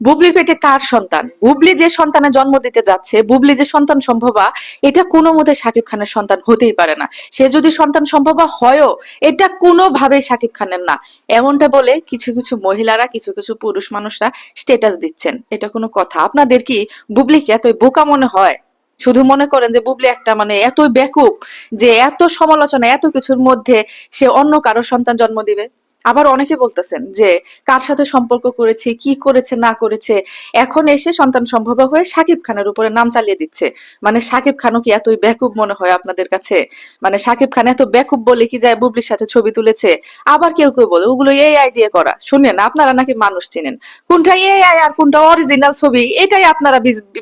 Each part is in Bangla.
বুবলির পেটে কার সন্তান? বুবলি যে সন্তানের জন্ম দিতে যাচ্ছে, বুবলি যে সন্তান সম্ভবা, এটা কোনো মতে সাকিব খানের সন্তান হতেই পারে না। সে যদি সন্তান সম্ভবা হয়ও, এটা কোনোভাবেই সাকিব খানের না। এমনটা বলে কিছু কিছু মহিলারা, কিছু কিছু পুরুষ মানুষরা স্টেটাস দিচ্ছেন। এটা কোনো কথা। আপনাদের কি বুবলিকে এতই বোকা মনে হয়? শুধু মনে করেন যে বুবলি একটা মানে এতই বেকুব যে এত সমালোচনা, এত কিছুর মধ্যে সে অন্য কারও সন্তান জন্ম দিবে? আবার অনেকে বলতেছেন যে, কার সাথে সম্পর্ক করেছে, কি করেছে, না করেছে? এখন এসে সন্তান সম্ভব হয়ে সাকিব খানের উপরে নাম চালিয়ে দিচ্ছে। মানে সাকিব খানও কি এতই বেকুব মনে হয় আপনাদের কাছে? মানে সাকিব খান এত বেকুব বলে কি যায় বুবলির সাথে ছবি তুলেছে? আবার কেউ কেউ বলে, ওগুলো এআই দিয়ে করা। শুনেন, আপনারা নাকি মানুষ চিনেন। কোনটা এআই আর কোনটা অরিজিনাল ছবি, এটাই আপনারা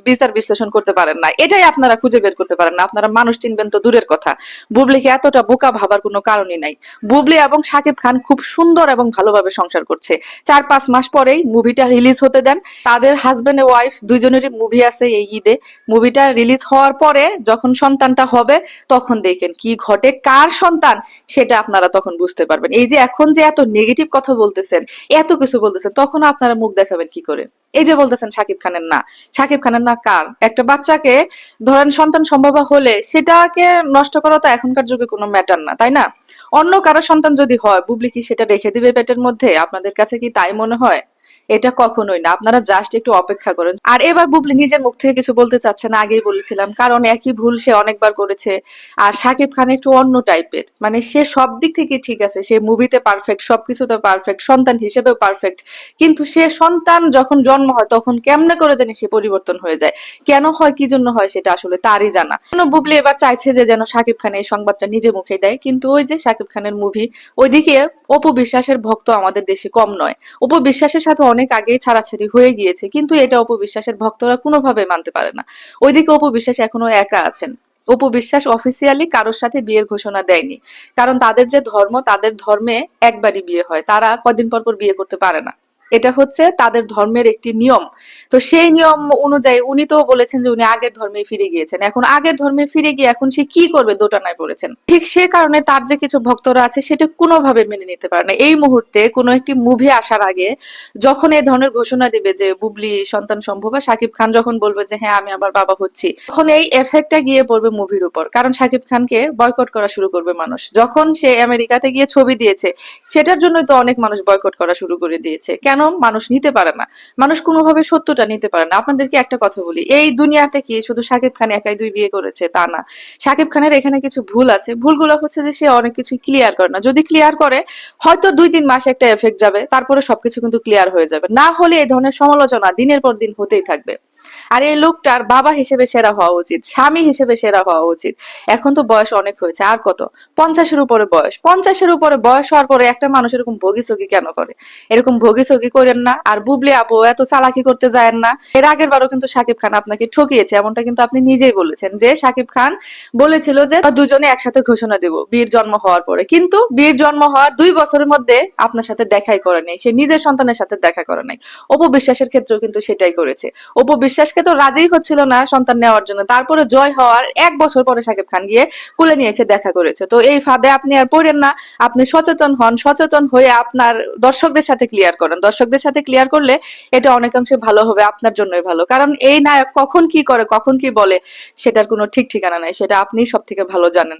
বিচার বিশ্লেষণ করতে পারেন না। এটাই আপনারা খুঁজে বের করতে পারেন না। আপনারা মানুষ চিনবেন তো দূরের কথা। বুবলিকে এতটা বোকা ভাবার কোনো কারণই নাই। বুবলি এবং সাকিব খান খুব সুন্দর এবং ভালোভাবে সংসার করছে। চার পাঁচ মাস পরেই মুভিটা রিলিজ হতে দেন। তাদের হাজবেন্ড ওয়াইফ দুজনেরই মুভি আছে এই ঈদে। মুভিটা রিলিজ হওয়ার পরে যখন সন্তানটা হবে, তখন দেখেন কি ঘটে, কার সন্তান সেটা আপনারা তখন বুঝতে পারবেন। এই যে এখন যে এত নেগেটিভ কথা বলতেছেন, এত কিছু বলতেছেন, তখন আপনারা মুখ দেখাবেন কি করে? এই যে বলতেছেন সাকিব খানের না, সাকিব খানের না কার? একটা বাচ্চাকে ধরেন সন্তান সম্ভব হলে সেটাকে নষ্ট করা তো এখনকার যুগে কোনো ম্যাটার না, তাই না? অন্য কারও সন্তান যদি হয়, বুবলি কি সেটা রেখে দিবে পেটের মধ্যে? আপনাদের কাছে কি তাই মনে হয়? এটা কখনোই না। আপনারা জাস্ট একটু অপেক্ষা করেন। আর এবার বুবলি নিজের মুখ থেকে কিছু বলতে চাচ্ছে না, আগেই বলেছিলাম। কারণ একই ভুল সে অনেকবার করেছে। আর সাকিব খান একটু অন্য টাইপের। মানে সে সব দিক থেকে ঠিক আছে। সে মুভিতে পারফেক্ট সবকিছুতে পারফেক্ট সন্তান হিসেবেও পারফেক্ট কিন্তু সে সন্তান যখন জন্ম হয়, তখন কেমনে করে জানি সে পরিবর্তন হয়ে যায়। কেন হয়, কি জন্য হয়, সেটা আসলে তারই জানা। কেন বুবলি এবার চাইছে যে যেন সাকিব খান এই সংবাদটা নিজে মুখে দেয়? কিন্তু ওই যে সাকিব খানের মুভি ওইদিকে অপু বিশ্বাসের ভক্ত আমাদের দেশে কম নয়। অপু বিশ্বাসের সাথে অনেক আগেই ছাড়াছাড়ি হয়ে গিয়েছে, কিন্তু এটা অপবিশ্বাসের ভক্তরা কোনোভাবে মানতে পারে না। ওইদিকে অপবিশ্বাস এখনও একা আছেন। অপু বিশ্বাস অফিসিয়ালি কারোর সাথে বিয়ের ঘোষণা দেয়নি। কারণ তাদের যে ধর্ম, তাদের ধর্মে একবারই বিয়ে হয়। তারা কদিন পর পর বিয়ে করতে পারে না। এটা হচ্ছে তাদের ধর্মের একটি নিয়ম। তো সেই নিয়ম অনুযায়ী উনি তো বলেছেন যে উনি আগের ধর্মে ফিরে গিয়েছেন। এখন আগের ধর্মে ফিরে গিয়ে এখন সে কি করবে দোটানায় পড়েছেন। ঠিক সে কারণে তার যে কিছু ভক্তরা আছে সেটা কোনোভাবে মেনে নিতে পারে না। এই মুহূর্তে কোনো একটি মুভি আসার আগে যখন এই ধরনের ঘোষণা দিবে যে বুবলি, সন্তান সম্ভব বা শাকিব খান যখন বলবে যে হ্যাঁ আমি আবার বাবা হচ্ছি, তখন এই এফেক্টটা গিয়ে পড়বে মুভির উপর। কারণ শাকিব খানকে বয়কট করা শুরু করবে মানুষ। যখন সে আমেরিকাতে গিয়ে ছবি দিয়েছে, সেটার জন্যই তো অনেক মানুষ বয়কট করা শুরু করে দিয়েছে। কেন মানুষ নিতে পারে না। মানুষ কোনোভাবে সত্যটা নিতে পারে না। আপনাদেরকে একটা কথা বলি, এই দুনিয়াতে কি শুধু সাকিব খান একাই দুই বিয়ে করেছে? তা না। সাকিব খানের এখানে কিছু ভুল আছে। ভুলগুলো হচ্ছে যে সে অনেক কিছু ক্লিয়ার করে না। যদি ক্লিয়ার করে, হয়তো দুই তিন মাস একটা এফেক্ট যাবে, তারপরে সবকিছু কিন্তু ক্লিয়ার হয়ে যাবে। না হলে এই ধরনের সমালোচনা দিনের পর দিন হতেই থাকবে। আর এই লোকটার বাবা হিসেবে সেরা হওয়া উচিত, স্বামী হিসেবে সেরা হওয়া উচিত। এখন তো বয়স অনেক হয়েছে, আর কত? পঞ্চাশের উপরে বয়স। পঞ্চাশের উপরে বয়স হওয়ার পরে একটা মানুষ এরকম ভোগিসগি কেন করে? এরকম ভোগিসগি করেন না, আর বুবলি আপু এত চালাকি করতে যায়েন না। এর আগের বারও কিন্তু সাকিব খান আপনাকে ঠকিয়েছে, এমনটা কিন্তু আপনি নিজেই বলেছেন যে সাকিব খান বলেছিল যে দুজনে একসাথে ঘোষণা দেব বীর জন্ম হওয়ার পরে। কিন্তু বীর জন্ম হওয়ার দুই বছরের মধ্যে আপনার সাথে দেখাই করে নাই, সে নিজের সন্তানের সাথে দেখা করে নাই। অপবিশ্বাসের ক্ষেত্রেও কিন্তু সেটাই করেছে। অপু বিশ্বাসকে তো রাজিই হচ্ছিল না সন্তান নেওয়ার জন্য। তারপরে জয় হওয়ার এক বছর পরে সাকিব খান গিয়ে কুলে নিয়েছে, দেখা করেছে। তো এই ফাঁদে আপনি আর পড়েন না, আপনি সচেতন হন, সচেতন হয়ে আপনার দর্শকদের সাথে ক্লিয়ার করেন। দর্শকদের সাথে ক্লিয়ার করলে এটা অনেকাংশে ভালো হবে, আপনার জন্যই ভালো। কারণ এই নায়ক কখন কি করে, কখন কি বলে, সেটার কোনো ঠিক ঠিকানা নাই। সেটা আপনি সব থেকে ভালো জানেন।